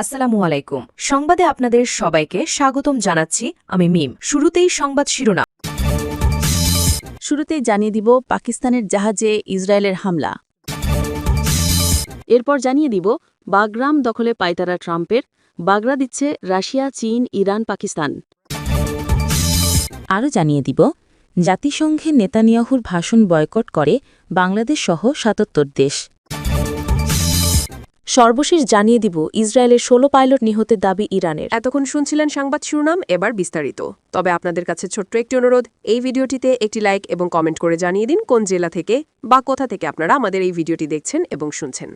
আসসালামু আলাইকুম। সংবাদে আপনাদের সবাইকে স্বাগতম জানাচ্ছি আমি মিম। শুরুতেই সংবাদ শিরোনাম। শুরুতেই জানিয়ে দিব পাকিস্তানের জাহাজে ইসরায়েলের হামলা। এরপর জানিয়ে দিব বাগরাম দখলে পায়তারা ট্রাম্পের, বাগরা দিচ্ছে রাশিয়া, চীন, ইরান, পাকিস্তান। আরও জানিয়ে দিব, জাতিসংঘে নেতানিয়াহুর ভাষণ বয়কট করে বাংলাদেশ সহ সাতাত্তর দেশ। সর্বশেষ জানিয়ে দিব ইসরায়েলের ষোলো পাইলট নিহতের দাবি ইরানের। এতক্ষণ শুনছিলেন সংবাদ শিরোনাম এবার বিস্তারিত। তবে আপনাদের কাছে ছোট্ট একটি অনুরোধ এই ভিডিওটিতে একটি লাইক এবং কমেন্ট করে জানিয়ে দিন কোন জেলা থেকে বা কোথা থেকে আপনারা আমাদের এই ভিডিওটি দেখছেন এবং শুনছেন।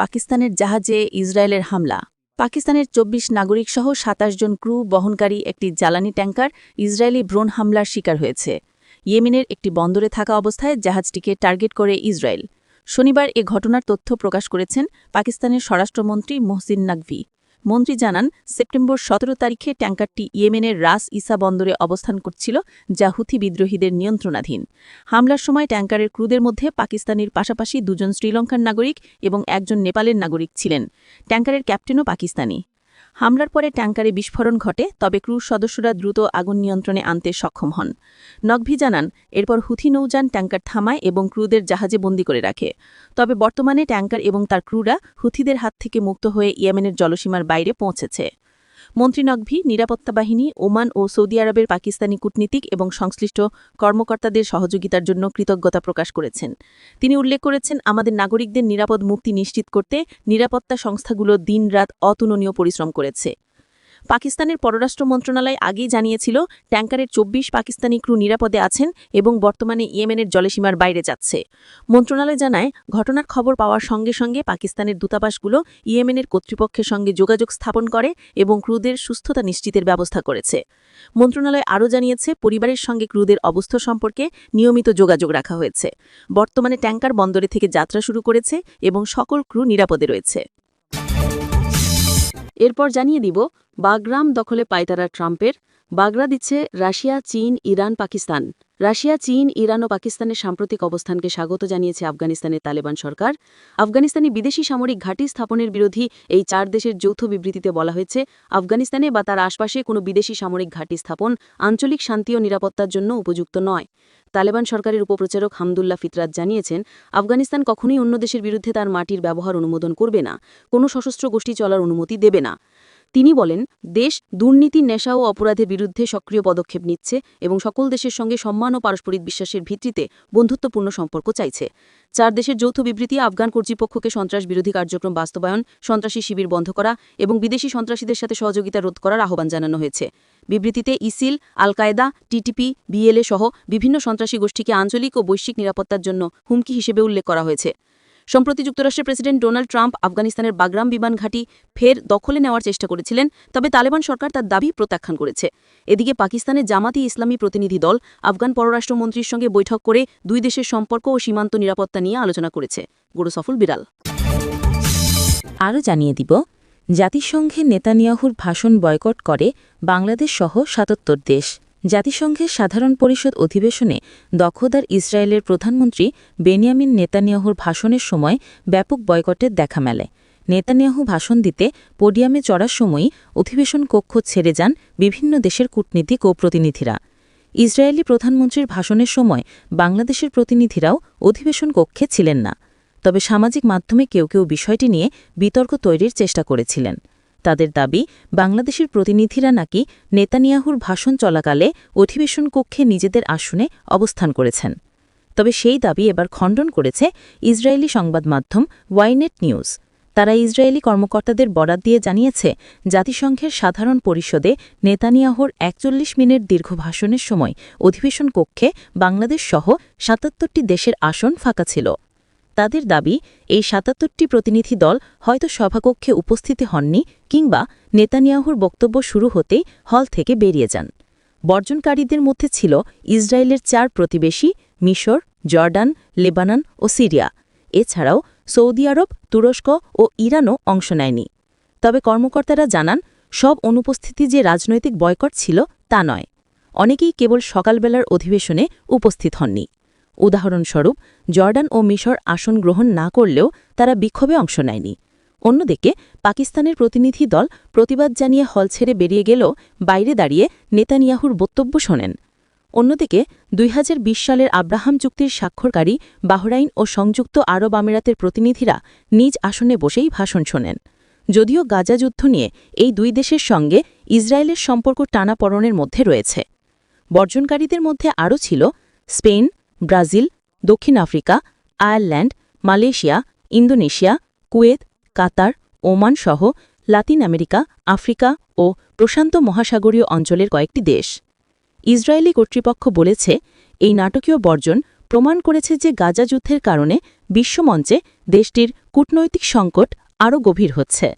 পাকিস্তানের জাহাজে ইসরায়েলের হামলা। পাকিস্তানের চব্বিশ নাগরিকসহ সাতাশ জন ক্রু বহনকারী একটি জ্বালানি ট্যাঙ্কার ইসরায়েলি ব্রোন হামলার শিকার হয়েছে। ইয়েমেনের একটি বন্দরে থাকা অবস্থায় জাহাজটিকে টার্গেট করে ইসরায়েল। শনিবার এ ঘটনার তথ্য প্রকাশ করেছেন পাকিস্তানের স্বরাষ্ট্রমন্ত্রী মোহসিন নাকভি। মন্ত্রী জানান, সেপ্টেম্বর সতেরো তারিখে ট্যাঙ্কারটি ইয়েমেনের রাস ইসা বন্দরে অবস্থান করছিল, যা হুথি বিদ্রোহীদের নিয়ন্ত্রণাধীন। হামলার সময় ট্যাঙ্কারের ক্রুদের মধ্যে পাকিস্তানের পাশাপাশি দুজন শ্রীলঙ্কার নাগরিক এবং একজন নেপালের নাগরিক ছিলেন। ট্যাঙ্কারের ক্যাপ্টেনও পাকিস্তানি। হামলার পরে ট্যাঙ্কারে বিস্ফোরণ ঘটে, তবে ক্রুর সদস্যরা দ্রুত আগুন নিয়ন্ত্রণে আনতে সক্ষম হন। নকভি জানান, এরপর হুথি নৌযান ট্যাঙ্কার থামায় এবং ক্রুদের জাহাজে বন্দী করে রাখে। তবে বর্তমানে ট্যাঙ্কার এবং তার ক্রুরা হুথিদের হাত থেকে মুক্ত হয়ে ইয়েমেনের জলসীমার বাইরে পৌঁছেছে। মন্ত্রী নকভি, নিরাপত্তা বাহিনী, ওমান ও সৌদি আরবের পাকিস্তানি কূটনীতিক এবং সংশ্লিষ্ট কর্মকর্তাদের সহযোগিতার জন্য কৃতজ্ঞতা প্রকাশ করেছেন। তিনি উল্লেখ করেছেন, আমাদের নাগরিকদের নিরাপদ মুক্তি নিশ্চিত করতে নিরাপত্তা সংস্থাগুলো দিনরাত অতুলনীয় পরিশ্রম করেছে। পাকিস্তানের পররাষ্ট্র মন্ত্রণালয় আগেই জানিয়েছিল, ট্যাঙ্কারের চব্বিশ পাকিস্তানি ক্রু নিরাপদে আছেন এবং বর্তমানে ইয়েমেনের জলসীমার বাইরে যাচ্ছে। মন্ত্রণালয় জানায়, ঘটনার খবর পাওয়ার সঙ্গে সঙ্গে পাকিস্তানের দূতাবাসগুলো ইয়েমেনের কর্তৃপক্ষের সঙ্গে যোগাযোগ স্থাপন করে এবং ক্রুদের সুস্থতা নিশ্চিতের ব্যবস্থা করেছে। মন্ত্রণালয় আরও জানিয়েছে, পরিবারের সঙ্গে ক্রুদের অবস্থা সম্পর্কে নিয়মিত যোগাযোগ রাখা হয়েছে। বর্তমানে ট্যাঙ্কার বন্দরে থেকে যাত্রা শুরু করেছে এবং সকল ক্রু নিরাপদে রয়েছে। এরপর জানিয়ে দিব বাগরাম দখলে পায়তারা ট্রাম্পের বাগরা দিচ্ছে রাশিয়া, চীন, ইরান, পাকিস্তান। রাশিয়া, চীন, ইরান ও পাকিস্তানের সাম্প্রতিক অবস্থানকে স্বাগত জানিয়েছে আফগানিস্তানের তালেবান সরকার। আফগানিস্তানে বিদেশি সামরিক ঘাঁটি স্থাপনের বিরোধী এই চার দেশের যৌথ বিবৃতিতে বলা হয়েছে, আফগানিস্তানে বা তার আশপাশে কোনো বিদেশি সামরিক ঘাঁটি স্থাপন আঞ্চলিক শান্তি ও নিরাপত্তার জন্য উপযুক্ত নয়। তালেবান সরকারের উপপ্রচারক হামদুল্লাহ ফিতরাত জানিয়েছেন, আফগানিস্তান কখনোই অন্য দেশের বিরুদ্ধে তার মাটির ব্যবহার অনুমোদন করবে না, কোনো সশস্ত্র গোষ্ঠী চলার অনুমতি দেবে না। তিনি বলেন, দেশ দুর্নীতি, নেশা ও অপরাধের বিরুদ্ধে সক্রিয় পদক্ষেপ নিচ্ছে এবং সকল দেশের সঙ্গে সম্মান ও পারস্পরিক বিশ্বাসের ভিত্তিতে বন্ধুত্বপূর্ণ সম্পর্ক চাইছে। চার দেশের যৌথ বিবৃতি আফগান কর্তৃপক্ষকে সন্ত্রাস বিরোধী কার্যক্রম বাস্তবায়ন, সন্ত্রাসী শিবির বন্ধ করা এবং বিদেশি সন্ত্রাসীদের সাথে সহযোগিতা রোধ করার আহ্বান জানানো হয়েছে। বিবৃতিতে ইসিল আল কায়দা টিটিপি বিএলএ সহ বিভিন্ন সন্ত্রাসী গোষ্ঠীকে আঞ্চলিক ও বৈশ্বিক নিরাপত্তার জন্য হুমকি হিসেবে উল্লেখ করা হয়েছে। সম্প্রতি যুক্তরাষ্ট্রের প্রেসিডেন্ট ডোনাল্ড ট্রাম্প আফগানিস্তানের বাগরাম বিমান ঘাঁটি ফের দখলে নেওয়ার চেষ্টা করেছিলেন, তবে তালেবান সরকার তার দাবি প্রত্যাখ্যান করেছে। এদিকে পাকিস্তানের জামাতি ইসলামী প্রতিনিধি দল আফগান পররাষ্ট্রমন্ত্রীর সঙ্গে বৈঠক করে দুই দেশের সম্পর্ক ও সীমান্ত নিরাপত্তা নিয়ে আলোচনা করেছে। গুরু সফল বিড়াল। আরও জানিয়ে দিব, জাতিসংঘে নেতানিয়াহুর ভাষণ বয়কট করে বাংলাদেশ সহ সাতাত্তর দেশ। জাতিসংঘের সাধারণ পরিষদ অধিবেশনে দখদার ইসরায়েলের প্রধানমন্ত্রী বেনিয়ামিন নেতানিয়াহুর ভাষণের সময় ব্যাপক বয়কটের দেখা মেলে। নেতানিয়াহু ভাষণ দিতে পোডিয়ামে চড়ার সময়ই অধিবেশন কক্ষ ছেড়ে যান বিভিন্ন দেশের কূটনীতিক ও প্রতিনিধিরা। ইসরায়েলি প্রধানমন্ত্রীর ভাষণের সময় বাংলাদেশের প্রতিনিধিরাও অধিবেশন কক্ষে ছিলেন না। তবে সামাজিক মাধ্যমে কেউ কেউ বিষয়টি নিয়ে বিতর্ক তৈরির চেষ্টা করেছিলেন। তাদের দাবি, বাংলাদেশের প্রতিনিধিরা নাকি নেতানিয়াহুর ভাষণ চলাকালে অধিবেশন কক্ষে নিজেদের আসনে অবস্থান করেছেন। তবে সেই দাবি এবার খণ্ডন করেছে ইসরায়েলি সংবাদ মাধ্যম ওয়াইনেট নিউজ। তারা ইসরায়েলি কর্মকর্তাদের বরাত দিয়ে জানিয়েছে, জাতিসংঘের সাধারণ পরিষদে নেতানিয়াহুর একচল্লিশ মিনিট দীর্ঘ ভাষণের সময় অধিবেশন কক্ষে বাংলাদেশ সহ সাতাত্তরটি দেশের আসন ফাঁকা ছিল। তাদের দাবি, এই সাতাত্তরটি প্রতিনিধি দল হয়তো সভাকক্ষে উপস্থিত হননি কিংবা নেতানিয়াহুর বক্তব্য শুরু হতেই হল থেকে বেরিয়ে যান। বর্জনকারীদের মধ্যে ছিল ইসরায়েলের চার প্রতিবেশী, মিশর, জর্ডান, লেবানন ও সিরিয়া। এছাড়াও সৌদি আরব, তুরস্ক ও ইরানও অংশ নেয়নি। তবে কর্মকর্তারা জানান, সব অনুপস্থিতি যে রাজনৈতিক বয়কট ছিল তা নয়। অনেকেই কেবল সকালবেলার অধিবেশনে উপস্থিত হননি। উদাহরণস্বরূপ, জর্ডান ও মিশর আসন গ্রহণ না করলেও তারা বিক্ষোভে অংশ নেয়নি। অন্যদিকে, পাকিস্তানের প্রতিনিধি দল প্রতিবাদ জানিয়ে হল ছেড়ে বেরিয়ে গেলেও বাইরে দাঁড়িয়ে নেতানিয়াহুর বক্তব্য শোনেন। অন্যদিকে, দুই হাজার বিশ সালের আব্রাহাম চুক্তির স্বাক্ষরকারী বাহরাইন ও সংযুক্ত আরব আমিরাতের প্রতিনিধিরা নিজ আসনে বসেই ভাষণ শোনেন। যদিও গাজা যুদ্ধ নিয়ে এই দুই দেশের সঙ্গে ইসরায়েলের সম্পর্ক টানাপড়নের মধ্যে রয়েছে। বর্জনকারীদের মধ্যে আরও ছিল স্পেন ব্রাজিল, দক্ষিণ Africa, Ireland, Malaysia, Indonesia, Kuwait, Qatar, Oman সহ লাতিন আমেরিকা, আফ্রিকা ও প্রশান্ত মহাসাগরীয় অঞ্চলের কয়েকটি দেশ। ইসরায়েলি কর্তৃপক্ষ বলেছে, এই নাটকীয় বর্জন প্রমাণ করেছে যে গাজা যুদ্ধের কারণে বিশ্বমঞ্চে দেশটির কূটনৈতিক সংকট আরও গভীর হচ্ছে।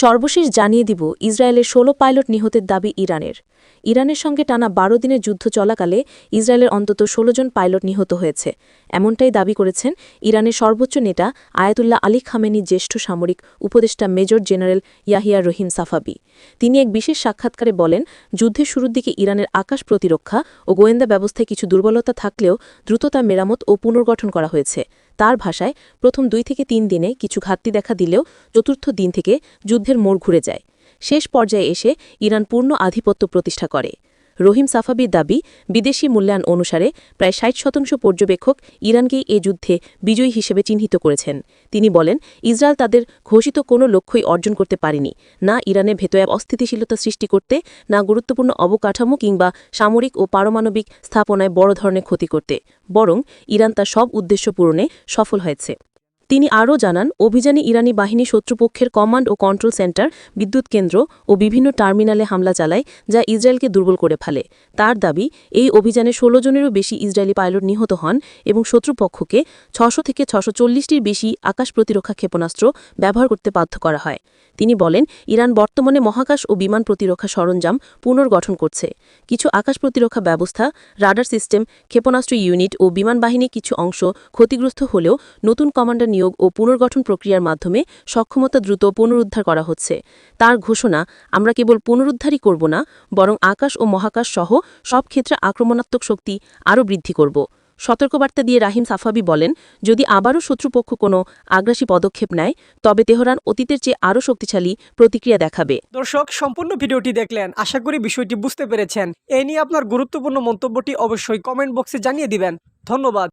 সর্বশেষ জানিয়ে দিব ইসরায়েলের ১৬ পাইলট নিহতের দাবি ইরানের। ইরানের সঙ্গে টানা বারো দিনের যুদ্ধ চলাকালে ইসরায়েলের অন্তত ১৬ জন পাইলট নিহত হয়েছে। এমনটাই দাবি করেছেন ইরানের সর্বোচ্চ নেতা আয়াতুল্লাহ আলী খামেনির জ্যেষ্ঠ সামরিক উপদেষ্টা major general Yahya Rahim Safavi. তিনি এক বিশেষ সাক্ষাৎকারে বলেন যুদ্ধের শুরুর দিকে ইরানের আকাশ প্রতিরক্ষা ও গোয়েন্দা ব্যবস্থায় কিছু দুর্বলতা থাকলেও দ্রুততা মেরামত ও পুনর্গঠন করা হয়েছে। তার ভাষায় প্রথম দুই থেকে তিন দিনে কিছু ঘাটতি দেখা দিলেও চতুর্থ দিন থেকে যুদ্ধের মোড় ঘুরে যায়। শেষ পর্যায়ে এসে ইরান পূর্ণ আধিপত্য প্রতিষ্ঠা করে। রহিম সাফাবির দাবি, বিদেশি মূল্যায়ন অনুসারে প্রায় ষাট শতাংশ পর্যবেক্ষক ইরানকেই এ যুদ্ধে বিজয়ী হিসেবে চিহ্নিত করেছেন। তিনি বলেন, ইসরায়েল তাদের ঘোষিত কোনো লক্ষ্যই অর্জন করতে পারেনি। না ইরানে ভেতরে অস্থিতিশীলতা সৃষ্টি করতে, না গুরুত্বপূর্ণ অবকাঠামো কিংবা সামরিক ও পারমাণবিক স্থাপনায় বড় ধরনের ক্ষতি করতে। বরং ইরান তার সব উদ্দেশ্য পূরণে সফল হয়েছে। তিনি আরও জানান, অভিযানে ইরানি বাহিনী শত্রুপক্ষের কমান্ড ও কন্ট্রোল সেন্টার, বিদ্যুৎ কেন্দ্র ও বিভিন্ন টার্মিনালে হামলা চালায়, যা ইসরায়েলকে দুর্বল করে ফেলে। তার দাবি, এই অভিযানে ১৬ জনেরও বেশি ইসরায়েলি পাইলট নিহত হন এবং শত্রুপক্ষকে ছশো থেকে ছশো চল্লিশটির বেশি আকাশ প্রতিরক্ষা ক্ষেপণাস্ত্র ব্যবহার করতে বাধ্য করা হয়। তিনি বলেন, ইরান বর্তমানে মহাকাশ ও বিমান প্রতিরক্ষা সরঞ্জাম পুনর্গঠন করছে। কিছু আকাশ প্রতিরক্ষা ব্যবস্থা, রাডার সিস্টেম, ক্ষেপণাস্ত্র ইউনিট ও বিমান বাহিনী কিছু অংশ ক্ষতিগ্রস্ত হলেও নতুন কমান্ডার নিয়োগ ও পুনর্গঠন প্রক্রিয়ার মাধ্যমে সক্ষমতা দ্রুত পুনরুদ্ধার করা হচ্ছে। তার ঘোষণা, আমরা কেবল পুনরুদ্ধারই করব না, বরং আকাশ ও মহাকাশ সহ সব ক্ষেত্রে আক্রমণাত্মক শক্তি আরও বৃদ্ধি করব। সতর্কবার্তা দিয়ে রাহিম সাফাবি বলেন, যদি আবারও শত্রুপক্ষ কোনো আগ্রাসী পদক্ষেপ নেয়, তবে তেহরান অতীতের চেয়ে আরও শক্তিশালী প্রতিক্রিয়া দেখাবে। দর্শক, সম্পূর্ণ ভিডিওটি দেখলেন। আশা করি বিষয়টি বুঝতে পেরেছেন। এ নিয়ে আপনার গুরুত্বপূর্ণ মন্তব্যটি অবশ্যই কমেন্ট বক্সে জানিয়ে দিবেন। ধন্যবাদ।